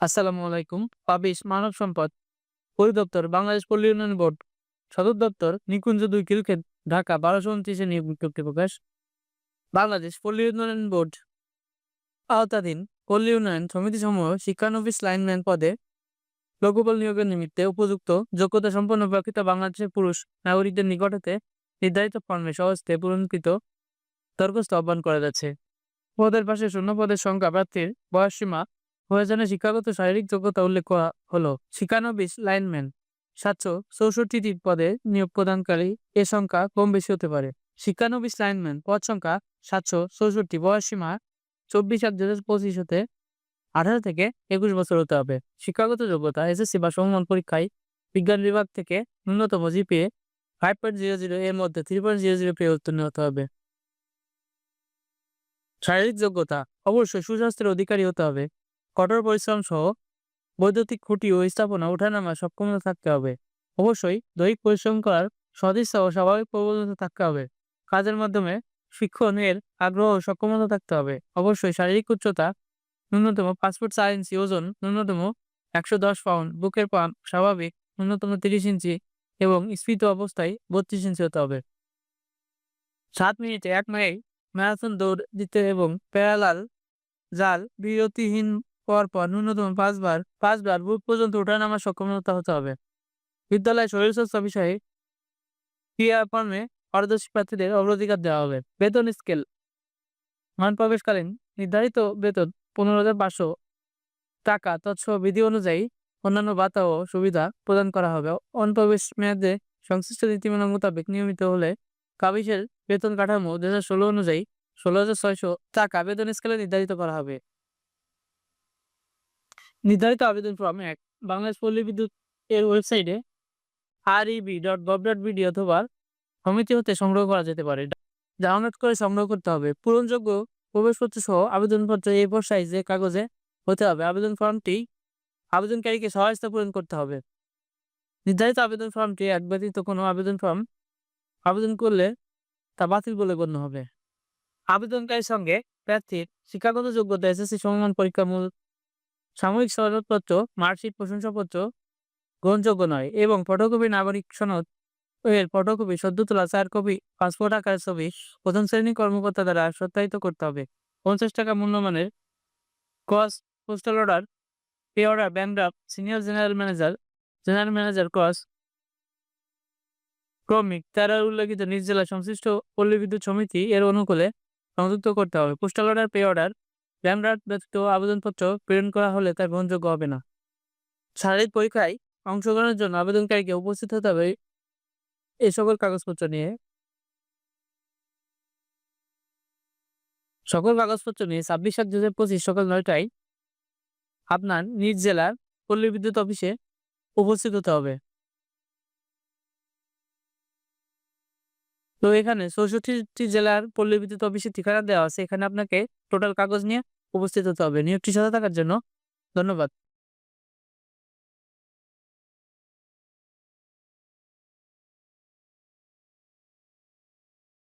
আসসালামু আলাইকুম। পাবিশ মানব সম্পদ পরিদপ্তর বাংলাদেশ পল্লী উন্নয়ন বোর্ড, সদর দপ্তর, নিকুঞ্জ দুই কিলক্ষেত ঢাকা, বারোশো উনত্রিশে নিয়োগ বিজ্ঞপ্তি প্রকাশ। বাংলাদেশ পল্লী উন্নয়ন বোর্ড। আওতাধীন পল্লী উন্নয়ন সমিতি সমূহ শিক্ষানবিশ লাইনম্যান পদে লোকবল নিয়োগের নিমিত্তে উপযুক্ত যোগ্যতা সম্পন্ন প্রকৃত বাংলাদেশের পুরুষ নাগরিকদের নিকট হতে নির্ধারিত ফর্মে সহজতে পূরণকৃত দরখাস্ত আহ্বান করা যাচ্ছে। পদের পাশে শূন্য পদের সংখ্যা প্রার্থীর বয়সসীমা প্রয়োজনে শিক্ষাগত শারীরিক যোগ্যতা উল্লেখ করা হলো। শিক্ষানবিশ লাইনম্যান সাতশো চৌষট্টিটি পদে নিয়োগ প্রদানকারী এ সংখ্যা কম বেশি হতে পারে। শিক্ষানবিশ লাইনম্যান পদ সংখ্যা সাতশো চৌষট্টি। বয়স সীমা চব্বিশ এক দু হাজার পঁচিশ হতে আঠারো থেকে একুশ বছর হতে হবে। শিক্ষাগত যোগ্যতা, এসএসসি বা সমমান পরীক্ষায় বিজ্ঞান বিভাগ থেকে ন্যূনতম GPA five point zero zero এর মধ্যে থ্রি পয়েন্ট জিরো জিরো পেয়ে উত্তীর্ণ হতে হবে। শারীরিক যোগ্যতা, অবশ্যই সুস্বাস্থ্যের অধিকারী হতে হবে। কঠোর পরিশ্রম সহ বৈদ্যুতিক খুঁটি ও স্থাপনা ওঠানামা সক্ষমতা থাকতে হবে। অবশ্যই দৈহিক পরিশ্রম করার সদিচ্ছা ও স্বাভাবিক প্রবণতা থাকতে হবে। কাজের মাধ্যমে শিক্ষণের আগ্রহ ও সক্ষমতা থাকতে হবে। অবশ্যই শারীরিক উচ্চতা ন্যূনতম পাঁচ ফুট চার ইঞ্চি ওজন ন্যূনতম একশো দশ পাউন্ড, বুকের পাম্প স্বাভাবিক ন্যূনতম তিরিশ ইঞ্চি এবং স্ফীত অবস্থায় বত্রিশ ইঞ্চি হতে হবে। সাত মিনিটে এক মাইল ম্যারাথন দৌড় দিতে এবং প্যারালাল জাল বিরতিহীন পর পর ন্যূনতম পাঁচবার পাঁচবার বুক পর্যন্ত ওঠানামার সক্ষমতা হতে হবে। বিদ্যালয় শরীরচর্চা বিষয়ে ক্রিয়াকর্মে পারদর্শী প্রার্থীদের অগ্রাধিকার দেওয়া হবে। বেতন স্কেল। মান প্রবেশকালীন নির্ধারিত বেতন পনেরো হাজার পাঁচশো টাকা। তৎসহ বিধি অনুযায়ী অন্যান্য ভাতা ও সুবিধা প্রদান করা হবে। অনুপ্রবেশ মেয়াদে সংশ্লিষ্ট নীতিমালা মোতাবেক নিয়মিত হলে কাবিসের বেতন কাঠামো দু হাজার ষোলো অনুযায়ী ষোলো হাজার ছয়শো টাকা বেতন স্কেলে নির্ধারিত করা হবে। নির্ধারিত আবেদন ফর্ম এক, বাংলাদেশ পল্লী বিদ্যুৎ এর ওয়েবসাইটে R EB dot gov dot BD অথবা সমিতি হতে সংগ্রহ করা যেতে পারে। ডাউনলোড করে সংগ্রহ করতে হবে। পূরণযোগ্য প্রবেশপত্র সহ আবেদনপত্র এ ফোর সাইজে কাগজে হতে হবে। আবেদন ফর্মটি আবেদনকারীকে সহায়তা পূরণ করতে হবে। নির্ধারিত আবেদন ফর্মটি এক ব্যতীত কোনো আবেদন ফর্ম আবেদন করলে তা বাতিল বলে গণ্য হবে। আবেদনকারীর সঙ্গে প্রার্থীর শিক্ষাগত যোগ্যতা, এসএসসি সমমান পরীক্ষামূল সাময়িক সনদপত্র, মার্কশিট, প্রশংসাপত্র, গ্রহণযোগ্য নয় এবং ফটোকপি, নাগরিক সনদ, এর ফটোকপি সদ্য তোলা চার কপি, পাসপোর্ট আকারের ছবি, প্রথম শ্রেণি কর্মকর্তা দ্বারা সত্যায়িত করতে হবে। পঞ্চাশ টাকা মূল্যমানের cross postal order, pay order, bank senior general manager general manager cross ক্রমিক, তারা উল্লেখিত নিজ জেলা সংশ্লিষ্ট পল্লী বিদ্যুৎ সমিতি এর অনুকূলে সংযুক্ত করতে হবে। Postal order, pay order bank ব্যতীত আবেদনপত্র প্রেরণ করা হলে তা গ্রহণযোগ্য হবে না। শারীরিক পরীক্ষায় অংশগ্রহণের জন্য আবেদনকারীকে উপস্থিত হতে হবে এই সকল কাগজপত্র নিয়ে। সকল কাগজপত্র নিয়ে ছাব্বিশ সাত দু হাজার পঁচিশ সকাল নয়টায় আপনার নিজ জেলার পল্লী বিদ্যুৎ অফিসে উপস্থিত হতে হবে। তো এখানে চৌষট্টি জেলার পল্লী বিদ্যুৎ অফিসে ঠিকানা দেওয়া আছে। এখানে আপনাকে টোটাল কাগজ নিয়ে উপস্থিত হতে হবে। নিয়োগটি সাথে থাকার জন্য ধন্যবাদ।